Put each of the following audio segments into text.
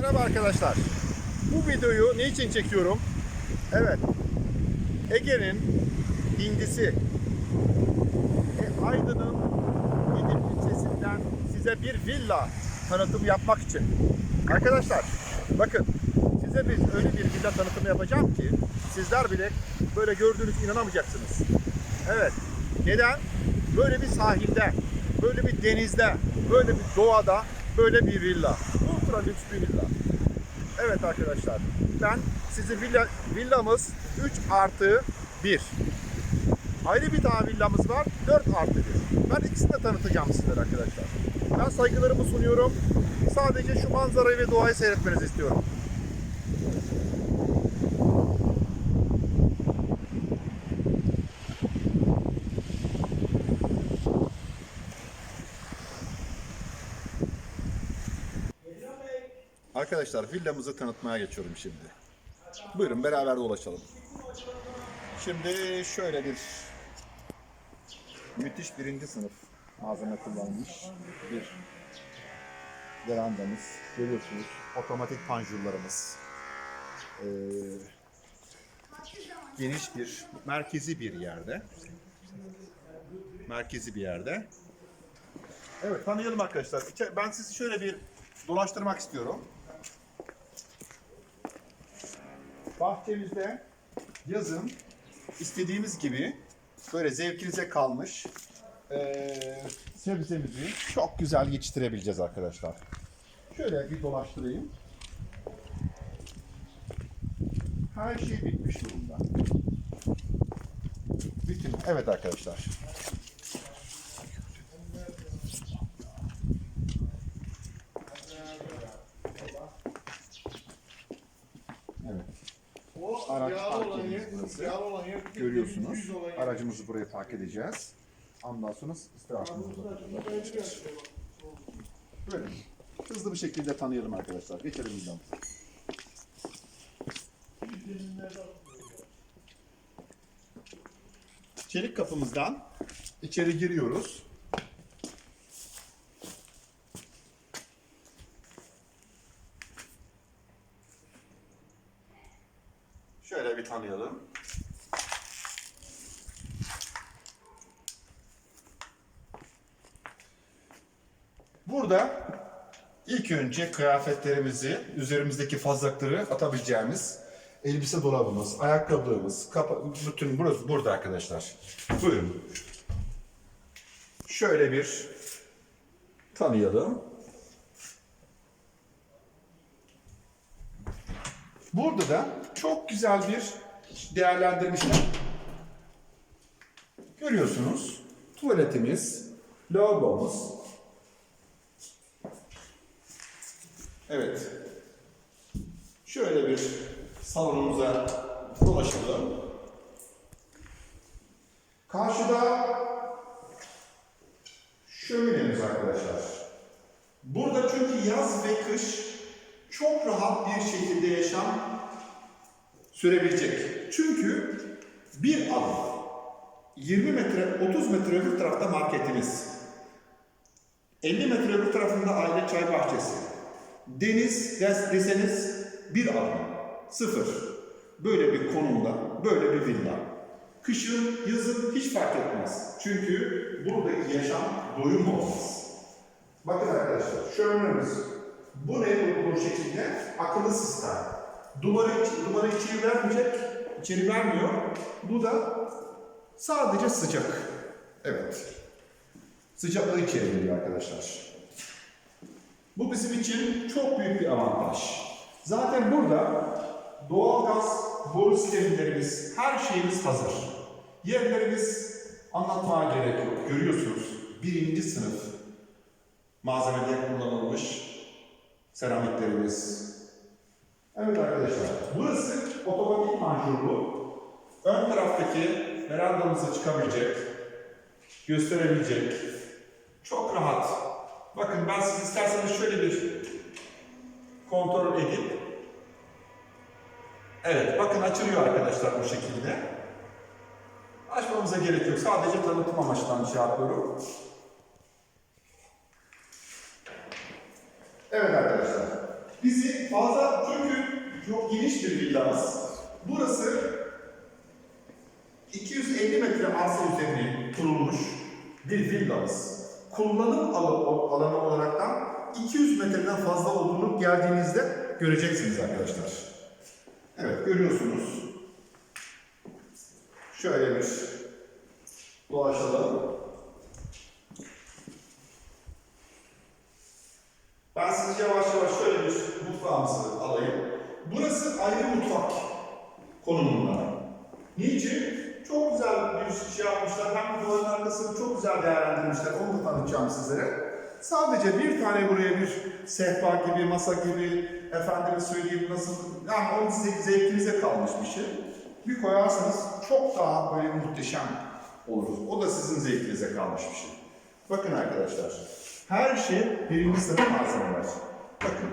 Merhaba arkadaşlar. Bu videoyu ne için çekiyorum? Evet. Ege'nin hindisi. E, Aydın'ın Didim ilçesinden size bir villa tanıtım yapmak için. Arkadaşlar bakın size bir öyle bir villa tanıtımı yapacağım ki sizler bile böyle gördüğünüz inanamayacaksınız. Evet. Neden? Böyle bir sahilde, böyle bir denizde, böyle bir doğada, böyle bir villa. Ultra lüks villa. Evet arkadaşlar. Ben sizin villa, villamız 3 artı 1. Ayrı bir daha villamız var 4 artı 1. Ben ikisini de tanıtacağım sizlere arkadaşlar. Ben saygılarımı sunuyorum. Sadece şu manzarayı ve doğayı seyretmenizi istiyorum. Arkadaşlar villamızı tanıtmaya geçiyorum şimdi. Buyurun beraber dolaşalım. Şimdi şöyle bir müthiş birinci sınıf malzeme kullanmış bir verandamız. Görüyorsunuz otomatik panjurlarımız. Ee, geniş bir, merkezi bir yerde. Merkezi bir yerde. Evet tanıyalım arkadaşlar. Ben sizi şöyle bir dolaştırmak istiyorum. Bahçemizde yazın istediğimiz gibi böyle zevkinize kalmış eee sebzemizi çok güzel yetiştirebileceğiz arkadaşlar. Şöyle bir dolaştırayım. Her şey bitmiş durumda. Bütün, evet arkadaşlar. Evet. O Araç yağlı olan parkingimiz yer, burası. Görüyorsunuz. Aracımızı buraya park edeceğiz. Ondan sonra istirahatımızı yapacağız. Böyle. Hızlı bir şekilde tanıyalım arkadaşlar. Geçelim bizden. Çelik kapımızdan içeri giriyoruz. Şöyle bir tanıyalım. Burada ilk önce kıyafetlerimizi, üzerimizdeki fazlakları atabileceğimiz elbise dolabımız, ayakkabılığımız, kapa bütün burası burada arkadaşlar. Buyurun. Şöyle bir tanıyalım. Burada da çok güzel bir değerlendirmişler. Görüyorsunuz. Tuvaletimiz, lavabomuz, Evet. Şöyle bir salonumuza dolaşalım. Karşıda şöminemiz arkadaşlar. Burada çünkü yaz ve kış çok rahat bir şekilde yaşam sürebilecek. Çünkü bir adım 20 metre 30 metre öbür tarafta marketimiz. 50 metre öbür tarafında aile çay bahçesi. Deniz des- deseniz bir adım, sıfır. Böyle bir konumda, böyle bir villa. Kışın, yazın hiç fark etmez. Çünkü buradaki yaşam doyum olmaz. Bakın arkadaşlar, şöminemiz. Bu ne bu, bu şekilde? Akıllı sistem. Duvarı, duvarı içeri vermeyecek, içeri vermiyor. Bu da sadece sıcak. Evet. Sıcaklığı içeri veriyor arkadaşlar. Bu bizim için çok büyük bir avantaj. Zaten burada doğalgaz boru sistemlerimiz, her şeyimiz hazır. Yerlerimiz anlatmaya gerek yok. Görüyorsunuz birinci sınıf malzemede kullanılmış seramiklerimiz. Evet arkadaşlar, burası otomatik manjurlu. Ön taraftaki verandamıza çıkabilecek, gösterebilecek. Çok rahat. Bakın ben siz isterseniz şöyle bir kontrol edip Evet bakın açılıyor arkadaşlar bu şekilde. Açmamıza gerek yok. Sadece tanıtım amaçlı şey yapıyorum. Evet arkadaşlar. bizi fazla çünkü çok geniş bir villamız. Burası 250 metre arsa üzerine kurulmuş bir villamız. Kullanım alanı, olaraktan 200 metreden fazla olduğunu geldiğinizde göreceksiniz arkadaşlar. Evet görüyorsunuz. Şöyle bir dolaşalım. Ben sizi yavaş yavaş şöyle bir mutfağımızı alayım. Burası ayrı mutfak konumunda. Niçin? Çok güzel bir şey yapmışlar. Hem duvarın arkasını çok güzel değerlendirmişler. Onu da tanıtacağım sizlere. Sadece bir tane buraya bir sehpa gibi, masa gibi, efendime söyleyeyim nasıl, yani o size, zevkinize kalmış bir şey. Bir koyarsanız çok daha böyle muhteşem olur. O da sizin zevkinize kalmış bir şey. Bakın arkadaşlar, her şey birinci sınıf malzemeler. Bakın,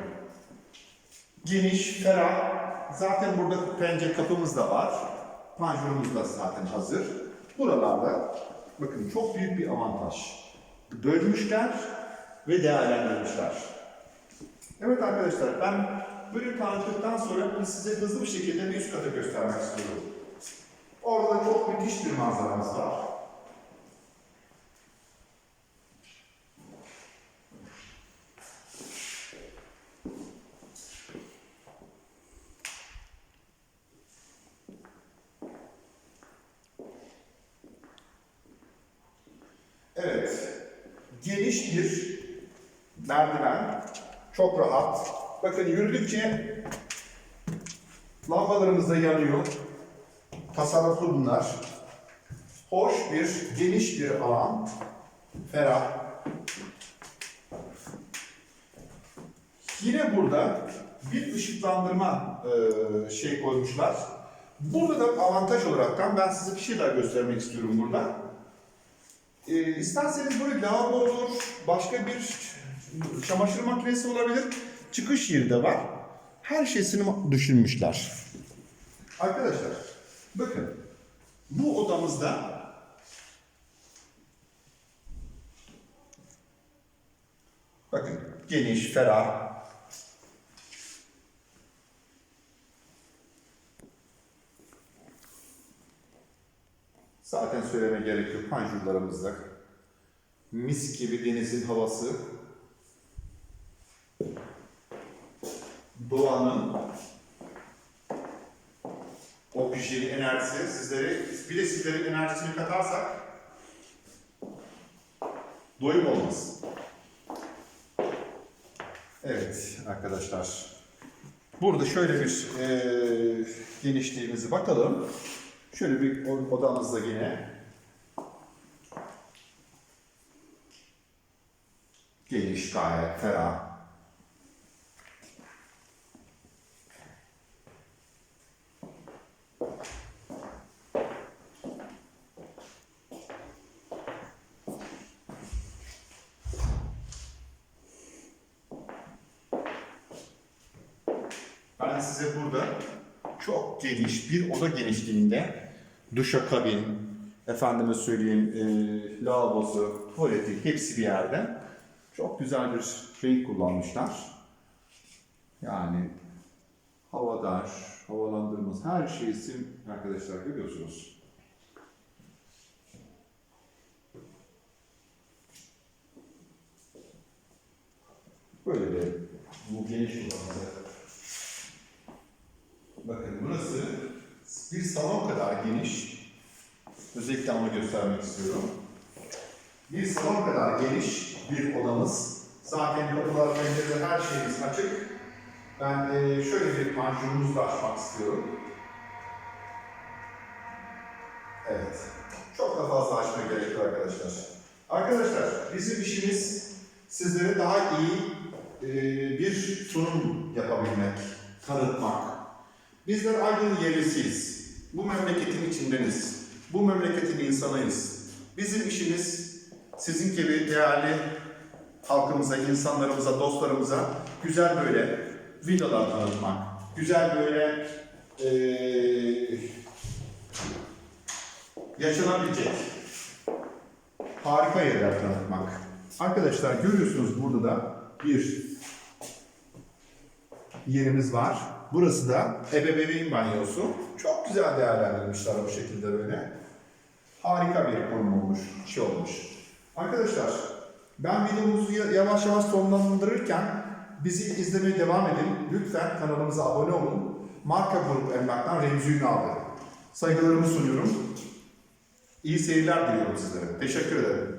geniş, ferah. Zaten burada pencere kapımız da var. Panjurumuz da zaten hazır. Buralarda bakın çok büyük bir avantaj. Bölmüşler ve değerlendirmişler. Evet arkadaşlar ben bölüm tanıttıktan sonra bunu size hızlı bir şekilde bir üst katı göstermek istiyorum. Orada çok müthiş bir manzaramız var. Evet. Geniş bir merdiven. Çok rahat. Bakın yürüdükçe lambalarımız da yanıyor. Tasarruflu bunlar. Hoş bir, geniş bir alan. Ferah. Yine burada bir ışıklandırma e, şey koymuşlar. Burada da avantaj olaraktan ben size bir şey daha göstermek istiyorum burada. E, isterseniz böyle lavabo olur, başka bir çamaşır makinesi olabilir. Çıkış yeri de var. Her şeysini düşünmüşler. Arkadaşlar, bakın. Bu odamızda bakın geniş, ferah. Zaten söyleme gerek yok. Panjurlarımızda mis gibi denizin havası. Doğanın oksijeni, enerjisi sizleri, bir de sizlerin enerjisini katarsak doyum olmaz. Evet arkadaşlar. Burada şöyle bir eee genişliğimizi bakalım. Şöyle bir odamızda yine geniş gayet ferah. Ben size burada çok geniş bir oda genişliğinde duşakabin, efendime söyleyeyim e, lavabosu, tuvaleti hepsi bir yerde. Çok güzel bir renk kullanmışlar. Yani havadar, havalandırması her şeysi arkadaşlar görüyorsunuz. Böyle de bu geniş odamızda Bakın burası bir salon kadar geniş. Özellikle onu göstermek istiyorum. Bir salon kadar geniş bir odamız. Zaten kapılar, pencereler her şeyimiz açık. Ben e, şöyle bir panjurumuzu da açmak istiyorum. Evet. Çok da fazla açmaya gerek yok arkadaşlar. Arkadaşlar bizim işimiz sizlere daha iyi e, bir sunum yapabilmek, tanıtmak, Bizler Aydın yerlisiyiz. Bu memleketin içindeniz. Bu memleketin insanıyız. Bizim işimiz sizin gibi değerli halkımıza, insanlarımıza, dostlarımıza güzel böyle villalar tanıtmak. Güzel böyle eee yaşanabilecek harika yerler tanıtmak. Arkadaşlar görüyorsunuz burada da bir yerimiz var. Burası da ebeveyn banyosu. Çok güzel değerlendirmişler bu şekilde böyle. Harika bir konum olmuş, şey olmuş. Arkadaşlar, ben videomuzu ya- yavaş yavaş sonlandırırken bizi izlemeye devam edin. Lütfen kanalımıza abone olun. Marka Grup Emlak'tan Remzi Ünal'ı. Saygılarımı sunuyorum. İyi seyirler diliyorum sizlere. Teşekkür ederim.